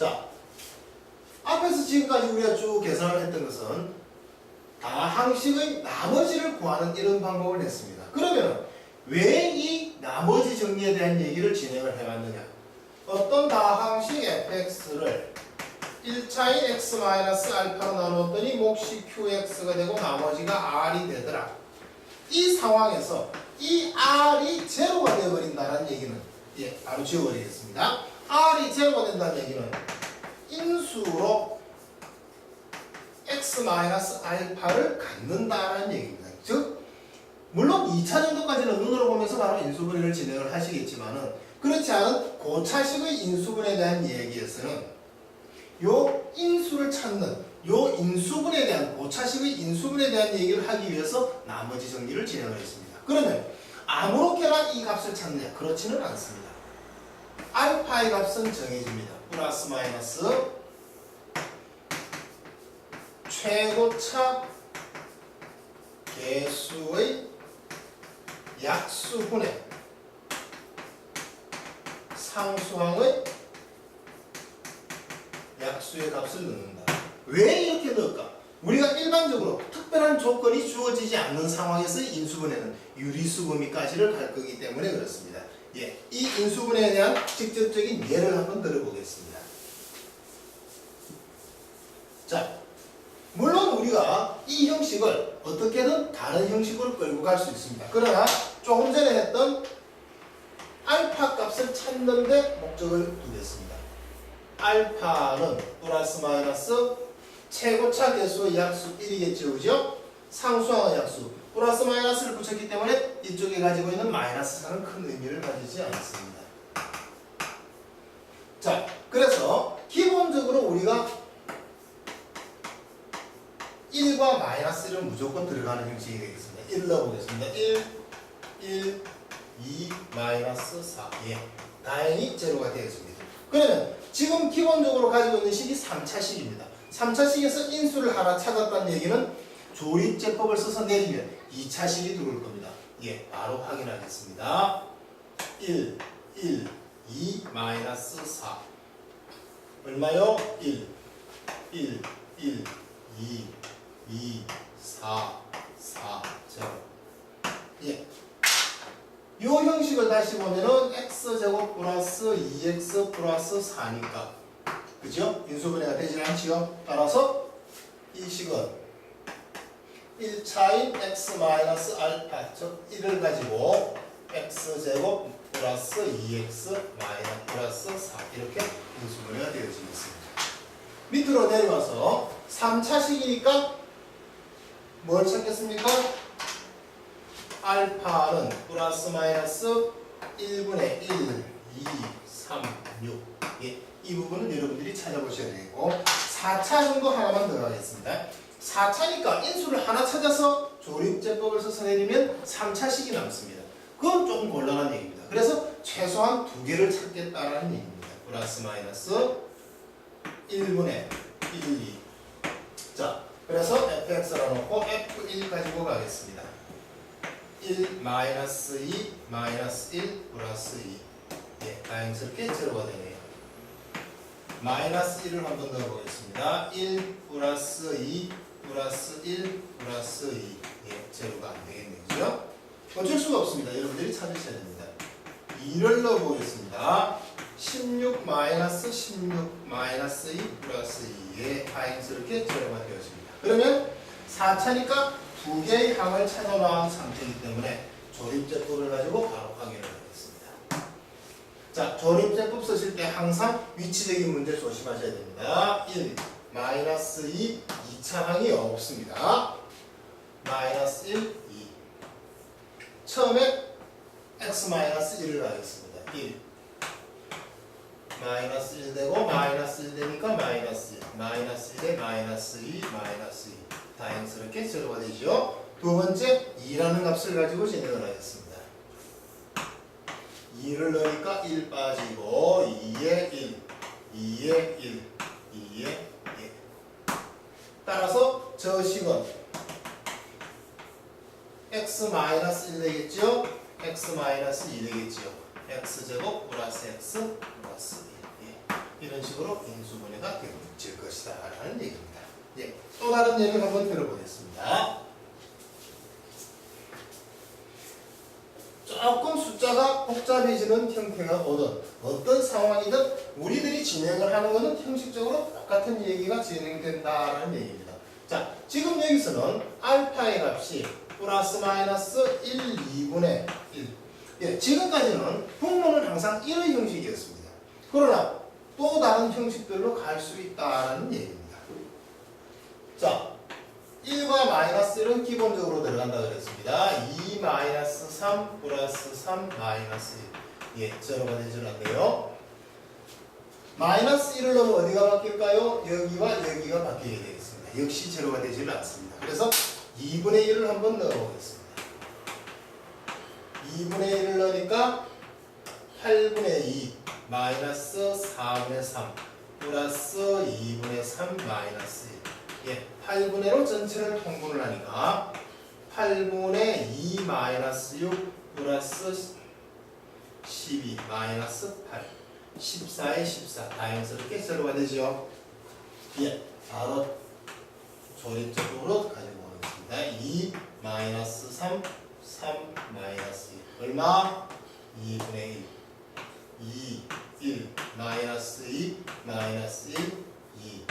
자, 앞에서 지금까지 우리가 쭉 계산을 했던 것은 다항식의 나머지를 구하는 이런 방법을 했습니다. 그러면 왜 이 나머지 정리에 대한 얘기를 진행을 해왔느냐? 어떤 다항식 fx를 1차인 x-알파로 나눴더니 몫이 qx가 되고 나머지가 r이 되더라. 이 상황에서 이 r이 제로가 되어버린다는 얘기는 예, 바로 지워버리겠습니다. R이 제로가 된다는 얘기는 인수로 x-알파를 갖는다는 얘기입니다. 즉 물론 2차 정도까지는 눈으로 보면서 바로 인수분해를 진행을 하시겠지만은 그렇지 않은 고차식의 인수분해에 대한 얘기에서는 요 인수를 찾는 요 인수분에 대한 고차식의 인수분에 대한 얘기를 하기 위해서 나머지 정리를 진행을 했습니다. 그러면 아무렇게나 이 값을 찾느냐? 그렇지는 않습니다. 알파의 값은 정해집니다. 플러스 마이너스 최고차 개수의 약수분의 상수항의 약수의 값을 넣는다. 왜 이렇게 넣을까? 우리가 일반적으로 특별한 조건이 주어지지 않는 상황에서 인수분해는 유리수분미까지를 갈 거기 때문에 그렇습니다. 예, 이 인수분해에 대한 직접적인 예를 한번 들어보겠습니다. 자, 물론 우리가 이 형식을 어떻게든 다른 형식으로 끌고 갈 수 있습니다. 그러나 조금 전에 했던 알파 값을 찾는 데 목적을 두겠습니다. 알파는 플러스 마이너스 최고차 개수의 약수 1이겠죠, 그죠? 상수항의 약수 플러스 마이너스를 붙였기 때문에 이쪽에 가지고 있는 마이너스 4는 큰 의미를 가지지 않습니다. 자, 그래서 기본적으로 우리가 1과 마이너스 1은 무조건 들어가는 형식이 되겠습니다. 1 넣어보겠습니다. 1, 1, 2, 마이너스 4. 예. 다행히 제로가 되겠습니다. 그러면 지금 기본적으로 가지고 있는 식이 3차식입니다. 3차식에서 인수를 하나 찾았다는 얘기는 조립제법을 써서 내리면 2차식이 들어올 겁니다. 예, 바로 확인하겠습니다. 1, 1, 2, 마이너스 4. 얼마요? 1, 1, 1, 2, 2, 4, 4, 0. 예. 이 형식을 다시 보면은 x제곱 플러스 2x 플러스 4니까 그죠? 인수분해가 되지 않지요? 따라서 이 식은 1차인 x 마이너스 알파 즉 1을 가지고 x제곱 플러스 2x 마이너스 플러스 4 이렇게 인수분해가 되어지겠습니다. 밑으로 내려와서 3차식이니까 뭘 찾겠습니까? 알파는 플러스 마이너스 1분의 1, 2, 3, 6. 예, 이 부분은 여러분들이 찾아보셔야 되고 4차 정도 하나만 더 하겠습니다. 4차니까 인수를 하나 찾아서 조립제법을 써서 내리면 3차식이 남습니다. 그건 조금 곤란한 얘기입니다. 그래서 최소한 두 개를 찾겠다라는 얘기입니다. 플러스 마이너스 1분의 1, 2. 자, 그래서 fx라 놓고 f1 가지고 가겠습니다. 1 마이너스 2 마이너스 1 플러스 2 예, 다행스럽게 제로가 되네요. 마이너스 1을 한번 넣어보겠습니다. 1 플러스 2 플러스 1 플러스 2 예, 제로가 안 되겠네요. 그죠? 어쩔 수가 없습니다. 여러분들이 찾으셔야 됩니다. 2를 넣어보겠습니다. 16 마이너스 16 마이너스 2 플러스 2에 다행스럽게 제로가 되어집니다. 그러면 4차니까 두 개의 항을 찾아 나온 상태이기 때문에 조립제법을 가지고 바로 확인을 하겠습니다. 자, 조립제법 쓰실 때 항상 위치적인 문제 조심하셔야 됩니다. 1, 마이너스 2, 2차 항이 없습니다. 마이너스 1, 2. 처음에 x 마이너스 1을 하겠습니다. 1. 마이너스 1 되고 마이너스 1 되니까 마이너스 1. 마이너스 1에 마이너스 2, 마이너스 2. 다행스럽게 제로가 되죠. 두 번째 2라는 값을 가지고 진행을 하겠습니다. 2를 넣으니까 1 빠지고 2에 1, 2에 1, 2에 1. 따라서 저 식은 x 마이너스 1 되겠죠? x 마이너스 2 되겠죠? x제곱 플러스 x 플러스 1. 예. 이런 이런 식으로 인수분해가 되어질 것이다 라는 얘기입니다. 예, 또 다른 예를 한번 들어보겠습니다. 조금 숫자가 복잡해지는 형태가 오든 어떤 상황이든 우리들이 진행을 하는 것은 형식적으로 똑같은 얘기가 진행된다라는 얘기입니다. 자, 지금 여기서는 알파의 값이 플러스 마이너스 1, 2분의 1. 예, 지금까지는 분모는 항상 이런 형식이었습니다. 그러나 또 다른 형식들로 갈 수 있다라는 얘기입니다. 자, 1과 마이너스 1은 기본적으로 들어간다 그랬습니다. 2 마이너스 3 플러스 3 마이너스 1. 예, 제로가 되질 않네요. 마이너스 1을 넣으면 어디가 바뀔까요? 여기와 여기가 바뀌게 되겠습니다. 역시 제로가 되질 않습니다. 그래서 2분의 1을 한번 넣어보겠습니다. 2분의 1을 넣으니까 8분의 2 마이너스 4분의 3 플러스 2분의 3 마이너스 1 예, 8분의 1로 전체를 통분을 하니까 8분의 2 마이너스 6 플러스 12 마이너스 8 14에 14 다행스럽게 제로가 되죠? 예, 바로 조립적으로 가지고 오겠습니다. 2 마이너스 3 3 마이너스 1 얼마? 2분의 1 2 1 마이너스 2 마이너스 1 2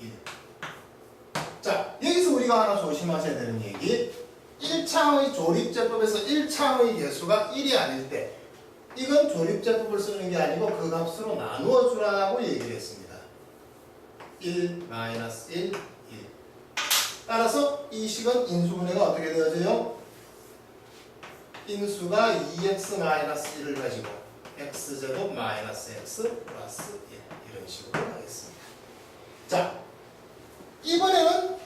1 자, 여기서 우리가 하나 조심하셔야 되는 얘기. 1차의 조립제법에서 1차의 개수가 1이 아닐 때 이건 조립제법을 쓰는 게 아니고 그 값으로 나누어 주라고 얘기를 했습니다. 1 마이너스 1 1 따라서 이 식은 인수분해가 어떻게 되어져요? 인수가 2x 마이너스 1을 가지고 x제곱 마이너스 x 플러스 1 이런 식으로 하겠습니다. 자 이번에는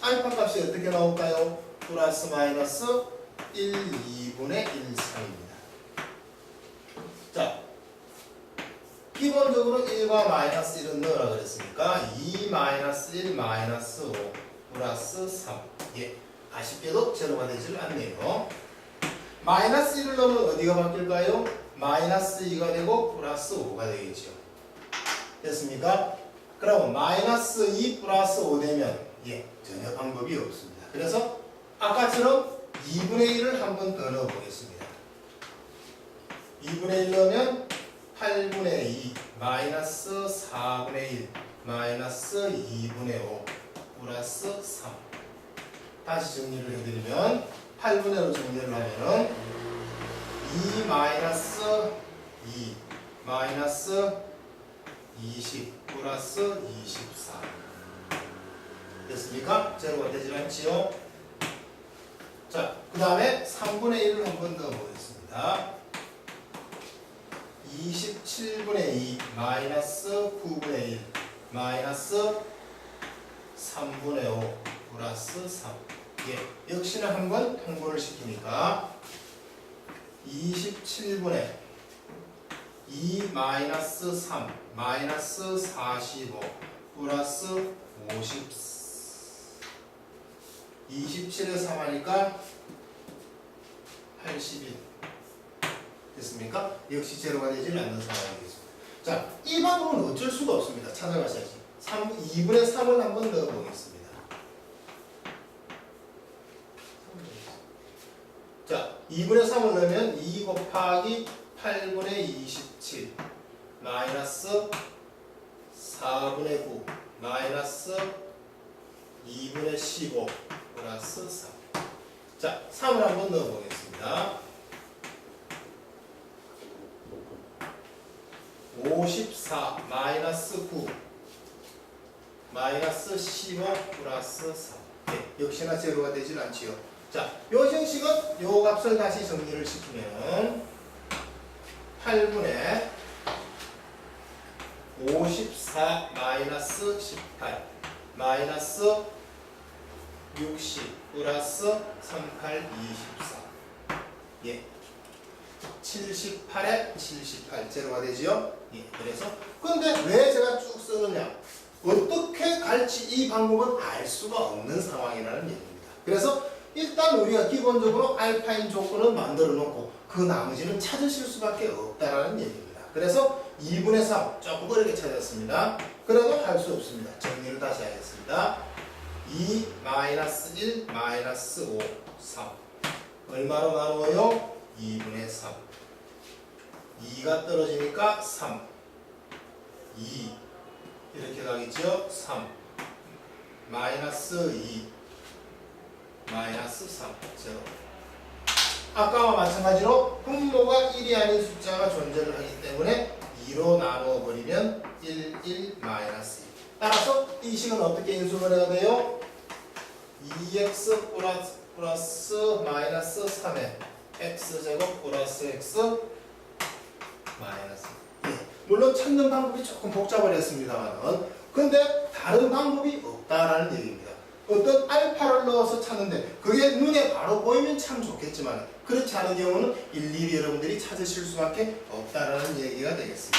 알파 값이 어떻게 나올까요? 플러스 마이너스 1, 2분의 1, 3입니다. 자, 기본적으로 1과 마이너스 1은 넣으라 그랬으니까 2 마이너스 1 마이너스 5 플러스 3. 예, 아쉽게도 제로가 되질 않네요. 마이너스 1을 넣으면 어디가 바뀔까요? 마이너스 2가 되고 플러스 5가 되겠죠. 됐습니까? 그럼 마이너스 2 플러스 5 되면 예 전혀 방법이 없습니다. 그래서 아까처럼 2분의 1을 한 번 더 넣어 보겠습니다. 2분의 1 넣으면 8분의 2 마이너스 4분의 1 마이너스 2분의 5 플러스 3 다시 정리를 해드리면 8분의 5로 정리를 하면은 2 마이너스 2 마이너스 20 플러스 24 됐습니까? 제로가 되질 않지요? 자, 그 다음에 3분의 1을 한번 넣어보겠습니다 27분의 2 마이너스 9분의 1 마이너스 3분의 5 플러스 3 예, 역시나 한 번 통분을 시키니까 27분의 2 마이너스 3 마이너스 45 플러스 50 27에 3 하니까 81 됐습니까? 역시 제로가 되지 않는 상황이겠습니다. 자, 이 방법은 어쩔 수가 없습니다. 찾아가셔야지. 3, 2분의 3을 한번 넣어보겠습니다. 자, 2분의 3을 넣으면 2 곱하기 8분의 27 마이너스 4분의 9 마이너스 2분의 15 플러스 3 자, 3을 한번 넣어보겠습니다. 54 마이너스 9 마이너스 15 플러스 3 네, 역시나 제로가 되질 않지요. 자, 요 형식은 요 값을 다시 정리를 시키면 8분의 54 마이너스 18 마이너스 60 플러스 38 24 예. 78에 78 제로가 되지요? 예. 그래서 근데 왜 제가 쭉 쓰느냐? 어떻게 갈지 이 방법은 알 수가 없는 상황이라는 얘기입니다. 그래서 일단 우리가 기본적으로 알파인 조건을 만들어 놓고 그 나머지는 찾으실 수밖에 없다라는 얘기입니다. 그래서 2분의 3 조금 어렵게 찾았습니다. 그래도 할 수 없습니다. 정리를 다시 하겠습니다. 2 마이너스 1 마이너스 5 3 얼마로 나누어요? 2분의 3 2가 떨어지니까 3 2 이렇게 가겠죠? 3 마이너스 2 마이너스 3 제로 아까와 마찬가지로 분모가 1이 아닌 숫자가 존재를 하기 때문에 2로 나누어 버리면 1, 1, 마이너스 2 따라서 이 식은 어떻게 인수분해가 돼요? 2x 플러스, 플러스 마이너스 3의 x제곱 플러스 x 마이너스 예, 물론 찾는 방법이 조금 복잡하겠습니다만은 근데 다른 방법이 없다라는 얘기입니다. 어떤 알파를 넣어서 찾는데 그게 눈에 바로 보이면 참 좋겠지만 그렇지 않은 경우는 일일이 여러분들이 찾으실 수밖에 없다라는 얘기가 되겠습니다.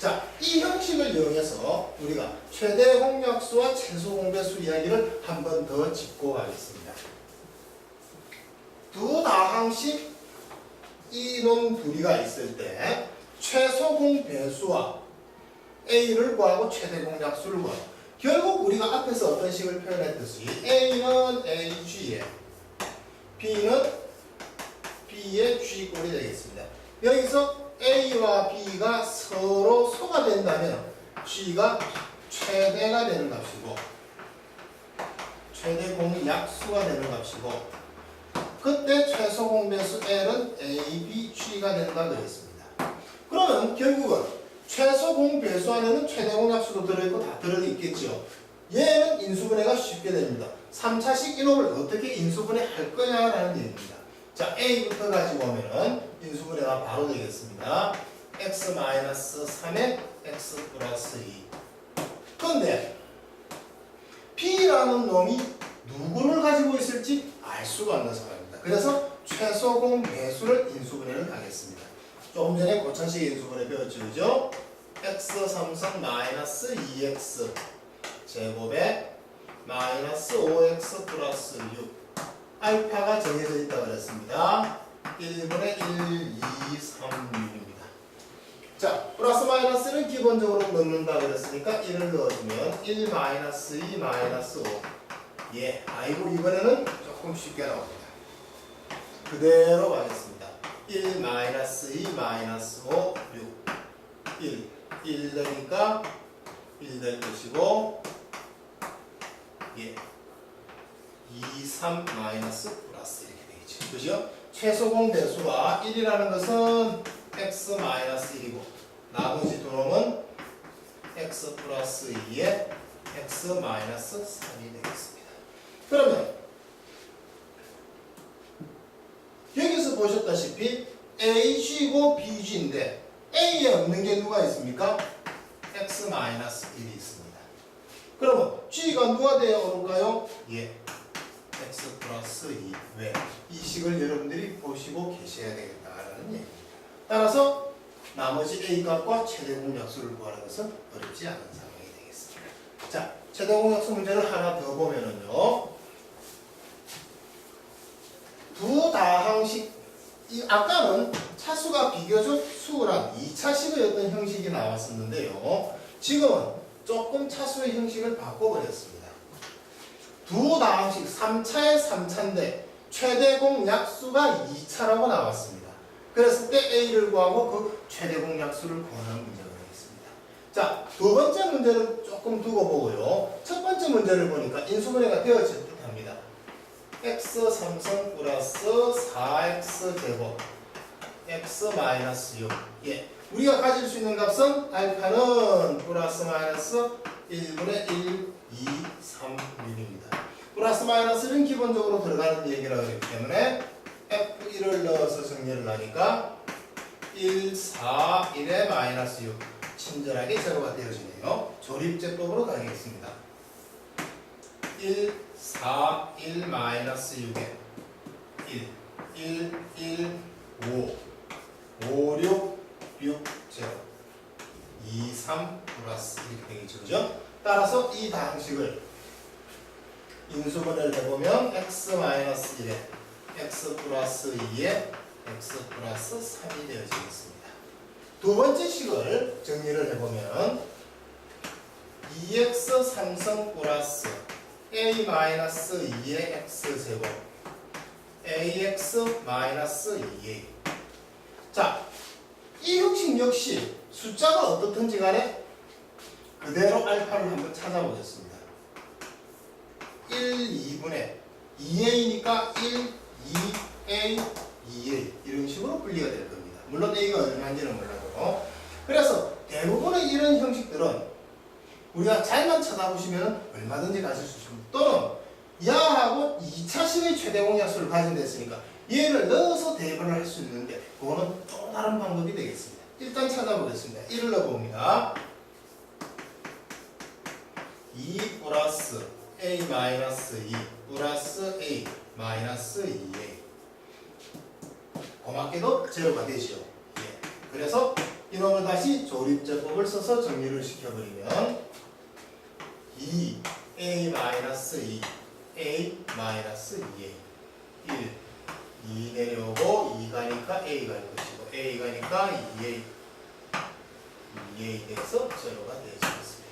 자, 이 형식을 이용해서 우리가 최대 공약수와 최소 공배수 이야기를 한 번 더 짚고 가겠습니다. 두 다항식 이놈 둘이가 있을 때 최소 공배수와 A를 구하고 최대 공약수를 구하고 결국 우리가 앞에서 어떤 식을 표현했듯이 A는 AG에 B는 B의 G꼴이 되겠습니다. 여기서 A와 B가 서로 소가 된다면 G가 최대가 되는 값이고 최대 공약수가 되는 값이고 그때 최소 공배수 L은 A, B, G가 된다 그랬습니다. 그러면 결국은 최소 공 배수 안에는 최대 공약수도 들어있고 다 들어있겠죠. 얘는 인수분해가 쉽게 됩니다. 3차식 이놈을 어떻게 인수분해 할 거냐라는 얘기입니다. 자, A부터 가지고 오면은 인수분해가 바로 되겠습니다. x-3에 x 플러스 2. 그런데 B라는 놈이 누구를 가지고 있을지 알 수가 없는 상황입니다. 그래서 최소공 배수를 인수분해를 하겠습니다. 조금 전에 고천식 인수분해 배웠죠, 그죠? x 삼성 마이너스 2x 제곱에 마이너스 5x 플러스 6 알파가 정해져 있다고 그랬습니다. 1분의 1, 2, 3, 6입니다. 자, 플러스 마이너스는 기본적으로 넣는다 그랬으니까 1을 넣어주면 1 마이너스 2 마이너스 5 예, 아이고 이번에는 조금 쉽게 나옵니다. 그대로 가겠습니다. 1 마이너스 2 마이너스 5 6 1 1 되니까 1 될 것이고 예 2 3 마이너스 플러스 이렇게 되겠죠. 그죠? 최소공 배수가 1이라는 것은 x 마이너스 1이고 나머지 두 놈은 x 플러스 2에 x 마이너스 3이 되겠습니다. 그러면 여기서 보셨다시피 AG고 BG인데 A에 없는 게 누가 있습니까? X 마이너스 1이 있습니다. 그러면 G가 누가 되어 오를까요? 예. X 플러스 2. 왜? 이 식을 여러분들이 보시고 계셔야 되겠다라는 얘기입니다. 따라서 나머지 A 값과 최대 공약수를 구하는 것은 어렵지 않은 상황이 되겠습니다. 자, 최대 공약수 문제를 하나 더 보면은요. 두 다항식 이 아까는 차수가 비교적 수월한 2차식의 어떤 형식이 나왔었는데요. 지금은 조금 차수의 형식을 바꿔버렸습니다. 두 다항식 3차의 3차인데 최대 공약수가 2차라고 나왔습니다. 그랬을 때 A를 구하고 그 최대 공약수를 구하는 문제가 되겠습니다. 자, 두 번째 문제는 조금 두고 보고요. 첫 번째 문제를 보니까 인수분해가 되어질 듯합니다. X 삼성 플러스 4x 제곱 x 마이너스 6 예. 우리가 가질 수 있는 값은 알파는 플러스 마이너스 1분의 1, 2, 3, 6입니다. 플러스 마이너스는 기본적으로 들어가는 얘기라고 하기 때문에 F1을 넣어서 정리를 하니까 1, 4, 1에 마이너스 6 친절하게 제로가 되어지네요. 조립제법으로 가겠습니다. 1, 4, 1 마이너스 6에 1, 1, 1, 5, 5, 6, 6, 0, 2, 3 플러스 이렇게 되겠죠. 그죠? 따라서 이 방식을 인수분해를 해보면 x 마이너스 1에 x 플러스 2에 x 플러스 3이 되어지겠습니다. 두 번째 식을 정리를 해보면 2x 삼성 플러스 a 마이너스 2의 x 제곱 ax 마이너스 2a 자, 이 형식 역시 숫자가 어떻든지 간에 그대로 알파를 한번 찾아보겠습니다. 1, 2분의 2a니까 1, 2a, 2a 이런 식으로 분리가 될 겁니다. 물론 a가 얼마인지는 몰라도 그래서 대부분의 이런 형식들은 우리가 잘만 쳐다보시면 얼마든지 가질 수 있습니다. 또는 야하고 2차식의 최대 공약수를 가진 됐으니까 얘를 넣어서 대입을 할 수 있는데 그거는 또 다른 방법이 되겠습니다. 일단 찾아보겠습니다. 1을 넣어봅니다. 2 플러스 a 마이너스 2 플러스 a 마이너스 2a 고맙게도 제로가 되죠. 예. 그래서 이놈을 다시 조립제법을 써서 정리를 시켜버리면 2 a 마이너스 2 a 마이너스 2a 1 2 내려오고 2 가니까 a 갈 것이고 a 가니까 2a 2a 돼서 제로가 되어지겠습니다.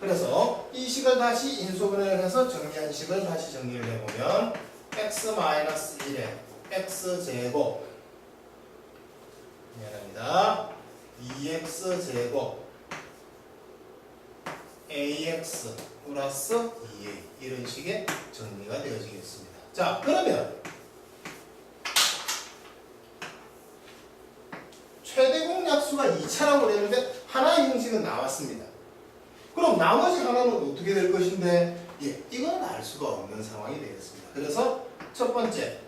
그래서 이 식을 다시 인수분해를 해서 정리한 식을 다시 정리를 해보면 x 마이너스 1에 x 제곱 미안합니다. 2x 제곱 ax 플러스 2a 이런 식의 정리가 되어지겠습니다. 자 그러면 최대 공약수가 2차라고 그랬는데 하나의 형식은 나왔습니다. 그럼 나머지 하나는 어떻게 될 것인데 예, 이건 알 수가 없는 상황이 되겠습니다. 그래서 첫 번째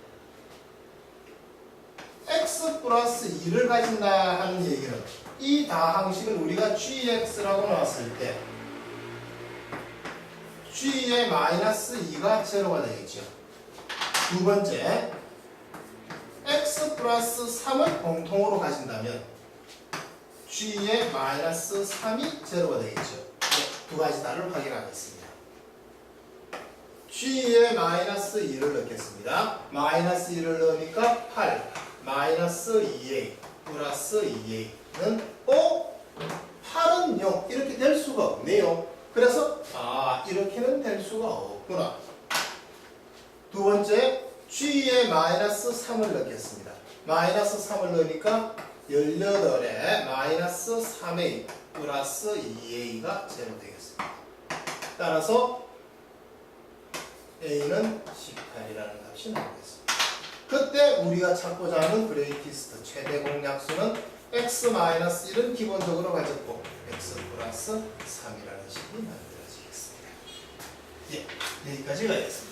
x 플러스 2를 가진다 하는 얘기는 이 다항식을 우리가 gx라고 나왔을 때 g의 마이너스 2가 제로가 되겠죠. 두 번째 x 플러스 3을 공통으로 가진다면 g의 마이너스 3이 제로가 되겠죠. 네, 두 가지 다를 확인하겠습니다. g의 마이너스 2를 넣겠습니다. 마이너스 2를 넣으니까 8 마이너스 2a 플러스 2a는 어? 8은 0 이렇게 될 수가 없네요. 그래서 아 이렇게는 될 수가 없구나. 두 번째 g의 마이너스 3을 넣겠습니다. 마이너스 3을 넣으니까 18에 마이너스 3a 플러스 2a가 제로 되겠습니다. 따라서 a는 18이라는 값이 나오겠습니다. 그때 우리가 찾고자 하는 그레이티스트 최대 공약수는 x-1은 기본적으로 가졌고 x 플러스 3이라는 식이 만들어지겠습니다. 예, 여기까지 가겠습니다.